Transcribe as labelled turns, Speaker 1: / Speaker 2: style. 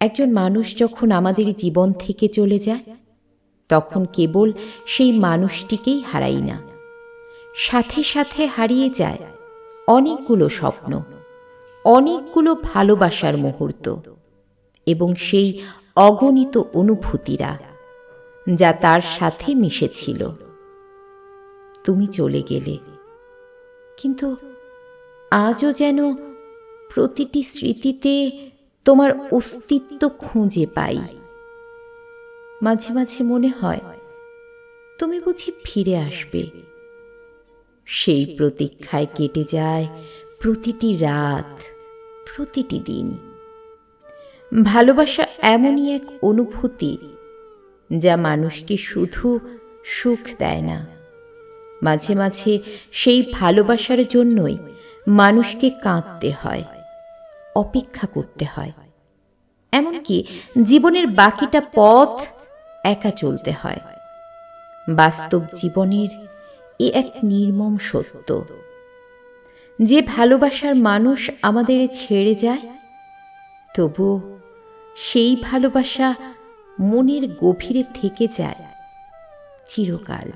Speaker 1: একজন মানুষ যখন আমাদের জীবন থেকে চলে যায়, তখন কেবল সেই মানুষটিকেই হারাই না। সাথে সাথে হারিয়ে যায় অনেকগুলো স্বপ্ন, অনেকগুলো ভালোবাসার মুহূর্ত এবং সেই অগণিত অনুভূতিরা যা তার সাথে মিশেছিল। তুমি চলে গেলে, কিন্তু আজও যেন প্রতিটি স্মৃতিতে তোমার অস্তিত্ব খুঁজে পাই। মাঝে মাঝে মনে হয়, তুমি বুঝি ফিরে আসবে। সেই প্রতীক্ষায় কেটে যায় প্রতিটি রাত, প্রতিটি দিন। ভালোবাসা এমনই এক অনুভূতি, যা মানুষকে শুধু সুখ দেয় না। মাঝে মাঝে সেই ভালোবাসার জন্যই মানুষকে কাঁদতে হয়। অপেক্ষা করতে হয়। এমনকি জীবনের বাকিটা পথ একা চলতে হয়। বাস্তব জীবনের এ এক নির্মম সত্য। যে ভালোবাসার মানুষ আমাদের ছেড়ে যায় তবু সেই ভালোবাসা মনের গভীরে থেকে যায় চিরকাল।